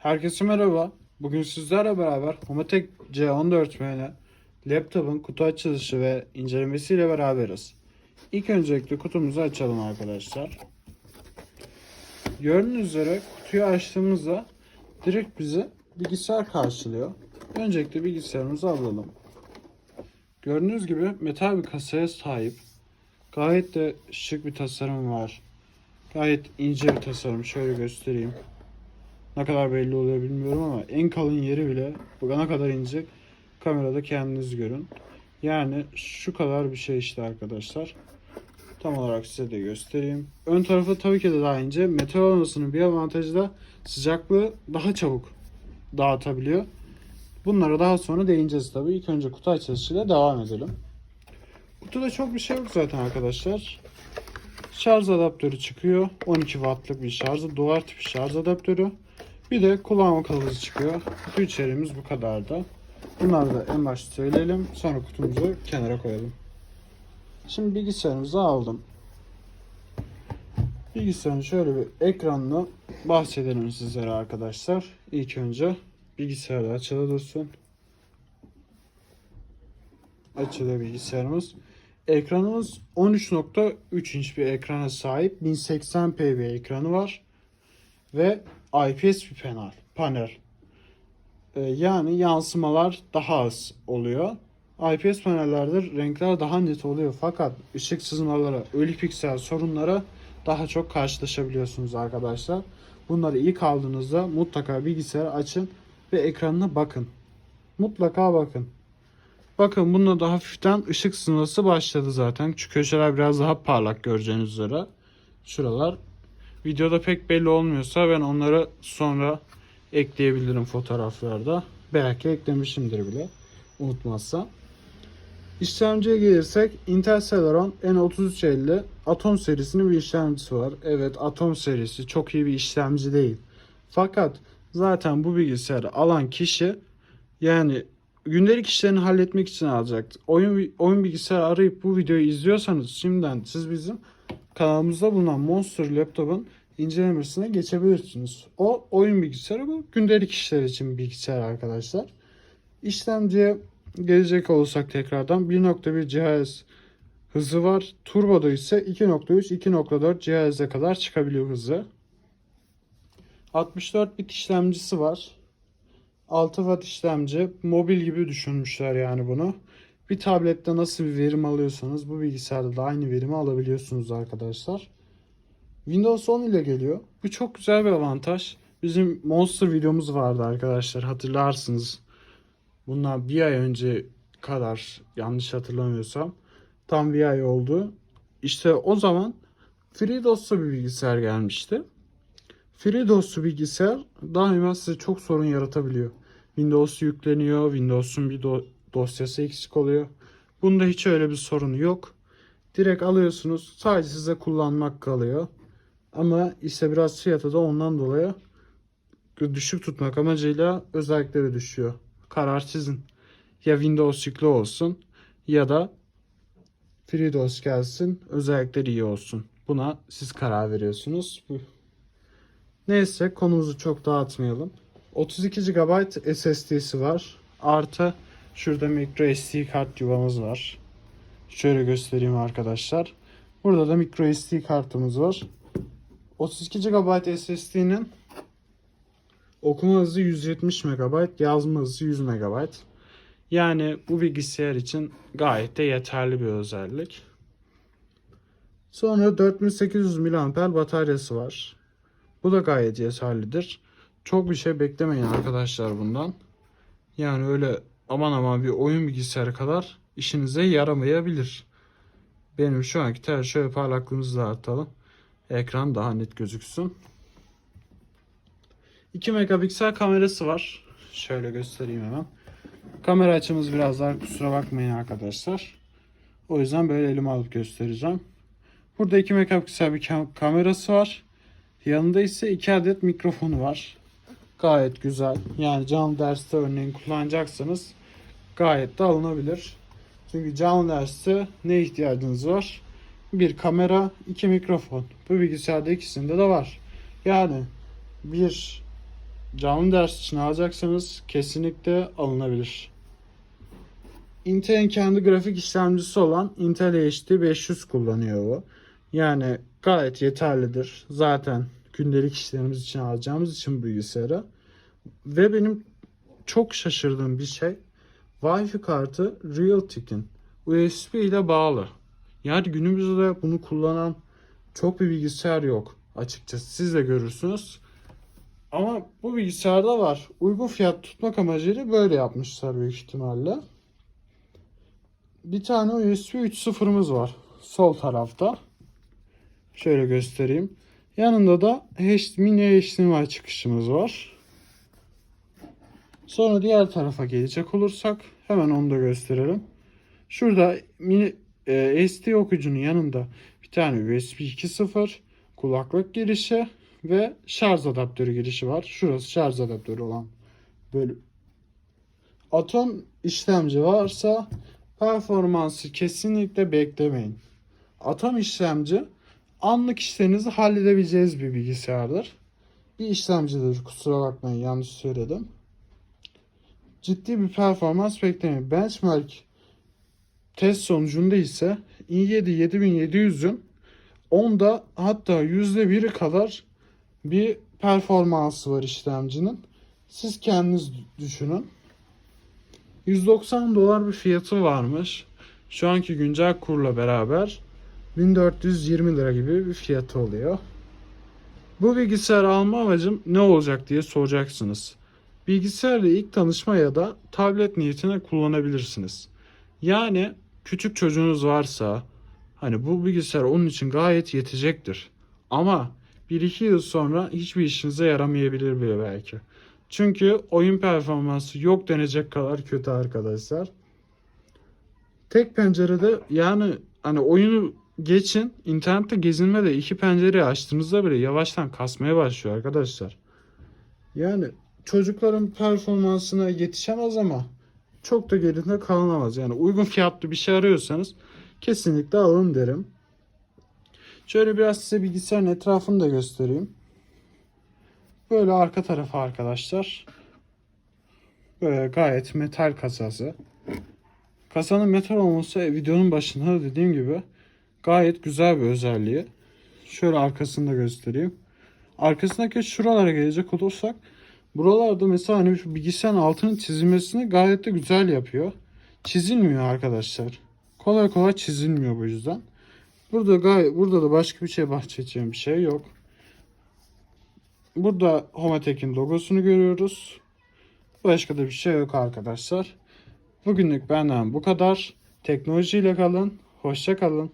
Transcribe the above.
Herkese merhaba. Bugün sizlerle beraber Homatek C14 mühene laptopun kutu açılışı ve incelemesiyle beraberiz. İlk öncelikle kutumuzu açalım arkadaşlar. Gördüğünüz üzere kutuyu açtığımızda direkt bizi bilgisayar karşılıyor. Öncelikle bilgisayarımızı alalım. Gördüğünüz gibi metal bir kasaya sahip. Gayet de şık bir tasarım var. Gayet ince bir tasarım. Şöyle göstereyim. Ne kadar belli oluyor bilmiyorum ama en kalın yeri bile bana kadar ince. Kamerada kendiniz görün. Yani şu kadar bir şey işte arkadaşlar. Tam olarak size de göstereyim. Ön tarafı tabii ki de daha ince. Metal olmasının bir avantajı da sıcaklığı daha çabuk dağıtabiliyor. Bunlara daha sonra değineceğiz tabii. İlk önce kutu açılışıyla devam edelim. Kutuda çok bir şey yok zaten arkadaşlar. Şarj adaptörü çıkıyor. 12 wattlık bir şarj, duvar tipi şarj adaptörü. Bir de kullanma kılavuzu çıkıyor. Kutu içeriğimiz bu kadar da. Bunları da en başta söyleyelim. Sonra kutumuzu kenara koyalım. Şimdi bilgisayarımızı aldım. Bilgisayarın şöyle bir ekranını bahsedelim sizlere arkadaşlar. İlk önce bilgisayarda açılı dursun. Açılı bilgisayarımız. Ekranımız 13.3 inç bir ekrana sahip. 1080p bir ekranı var. Ve IPS bir panel. panel. Ee, yani yansımalar daha az oluyor. IPS panellerde renkler daha net oluyor fakat ışık sızmaları, ölü piksel sorunlara daha çok karşılaşabiliyorsunuz arkadaşlar. Bunları ilk aldığınızda mutlaka bilgisayarı açın ve ekranına bakın. Mutlaka bakın. Bakın bunda da hafiften ışık sızması başladı zaten. Şu köşeler biraz daha parlak göreceğiniz üzere. Şuralar videoda pek belli olmuyorsa ben onları sonra ekleyebilirim fotoğraflarda. Belki eklemişimdir bile. Unutmazsam. İşlemciye gelirsek Intel Celeron N3350 Atom serisinin bir işlemcisi var. Evet Atom serisi çok iyi bir işlemci değil. Fakat zaten bu bilgisayarı alan kişi yani gündelik işlerini halletmek için alacak. Oyun oyun bilgisayarı arayıp bu videoyu izliyorsanız şimdiden siz bizim kanalımızda bulunan Monster Laptop'un incelemesine geçebilirsiniz. O oyun bilgisayarı bu gündelik işler için bilgisayar arkadaşlar. İşlemciye gelecek olursak tekrardan 1.1 GHz hızı var. Turbo'da ise 2.3 2.4 GHz'e kadar çıkabiliyor hızı. 64 bit işlemcisi var. 6 watt işlemci. Mobil gibi düşünmüşler yani bunu. Bir tablette nasıl bir verim alıyorsanız bu bilgisayarda da aynı verimi alabiliyorsunuz arkadaşlar. Windows 10 ile geliyor. Bu çok güzel bir avantaj. Bizim Monster videomuz vardı arkadaşlar hatırlarsınız. Bundan bir ay önce kadar yanlış hatırlamıyorsam tam bir ay oldu. İşte o zaman FreeDOS'lu bir bilgisayar gelmişti. FreeDOS'lu bilgisayar daima size çok sorun yaratabiliyor. Windows yükleniyor, Windows'un bir dosyası eksik oluyor. Bunda hiç öyle bir sorun yok. Direkt alıyorsunuz. Sadece size kullanmak kalıyor. Ama işte biraz fiyatı da ondan dolayı düşük tutmak amacıyla özellikleri düşüyor. Karar sizin. Ya Windows yüklü olsun ya da FreeDOS gelsin özellikleri iyi olsun. Buna siz karar veriyorsunuz. Neyse konumuzu çok dağıtmayalım. 32 GB SSD'si var. Artı şurada micro SD kart yuvamız var. Şöyle göstereyim arkadaşlar. Burada da micro SD kartımız var. 32 GB SSD'nin okuma hızı 170 MB, yazma hızı 100 MB. Yani bu bilgisayar için gayet de yeterli bir özellik. Sonra 4800 mAh bataryası var. Bu da gayet yeterlidir. Çok bir şey beklemeyin arkadaşlar bundan. Yani öyle aman aman bir oyun bilgisayarı kadar işinize yaramayabilir. Benim şu anki tel şöyle parlaklığımızı da artalım. Ekran daha net gözüksün. 2 megapiksel kamerası var. Şöyle göstereyim hemen. Kamera açımız biraz daha kusura bakmayın arkadaşlar. O yüzden böyle elime alıp göstereceğim. Burada 2 megapiksel bir kam- kamerası var. Yanında ise 2 adet mikrofonu var. Gayet güzel. Yani canlı derste örneğin kullanacaksanız gayet de alınabilir. Çünkü canlı derste ne ihtiyacınız var? Bir kamera, iki mikrofon. Bu bilgisayarda ikisinde de var. Yani bir canlı ders için alacaksanız kesinlikle alınabilir. Intel'in kendi grafik işlemcisi olan Intel HD 500 kullanıyor bu. Yani gayet yeterlidir. Zaten gündelik işlerimiz için alacağımız için bu bilgisayarı. Ve benim çok şaşırdığım bir şey Wi-Fi kartı Realtek'in USB ile bağlı. Yani günümüzde bunu kullanan çok bir bilgisayar yok açıkçası. Siz de görürsünüz. Ama bu bilgisayarda var. Uygun fiyat tutmak amacıyla böyle yapmışlar büyük ihtimalle. Bir tane USB 3.0'ımız var. Sol tarafta. Şöyle göstereyim. Yanında da H- mini HDMI çıkışımız var. Sonra diğer tarafa gelecek olursak hemen onu da gösterelim. Şurada mini e, SD okuyucunun yanında bir tane USB 2.0 kulaklık girişi ve şarj adaptörü girişi var. Şurası şarj adaptörü olan bölüm. Atom işlemci varsa performansı kesinlikle beklemeyin. Atom işlemci anlık işlerinizi halledebileceğiniz bir bilgisayardır. Bir işlemcidir kusura bakmayın yanlış söyledim. Ciddi bir performans beklemeyin. Benchmark test sonucunda ise i7 7700'ün onda hatta %1'i kadar bir performansı var işlemcinin. Siz kendiniz düşünün. 190 dolar bir fiyatı varmış. Şu anki güncel kurla beraber 1420 lira gibi bir fiyatı oluyor. Bu bilgisayar alma amacım ne olacak diye soracaksınız. Bilgisayarla ilk tanışma ya da tablet niyetine kullanabilirsiniz. Yani küçük çocuğunuz varsa hani bu bilgisayar onun için gayet yetecektir. Ama 1-2 yıl sonra hiçbir işinize yaramayabilir bile belki. Çünkü oyun performansı yok denecek kadar kötü arkadaşlar. Tek pencerede yani hani oyunu geçin internette gezinmede iki pencereyi açtığınızda bile yavaştan kasmaya başlıyor arkadaşlar. Yani çocukların performansına yetişemez ama çok da geride kalınamaz. Yani uygun fiyatlı bir şey arıyorsanız kesinlikle alın derim. Şöyle biraz size bilgisayarın etrafını da göstereyim. Böyle arka tarafı arkadaşlar. Böyle gayet metal kasası. Kasanın metal olması videonun başında da dediğim gibi gayet güzel bir özelliği. Şöyle arkasını da göstereyim. Arkasındaki şuralara gelecek olursak buralarda mesela hani şu bilgisayarın altının çizilmesini gayet de güzel yapıyor. Çizilmiyor arkadaşlar. Kolay kolay çizilmiyor bu yüzden. Burada gayet burada da başka bir şey bahsedeceğim bir şey yok. Burada Homatek'in logosunu görüyoruz. Başka da bir şey yok arkadaşlar. Bugünlük benden bu kadar. Teknolojiyle kalın. Hoşça kalın.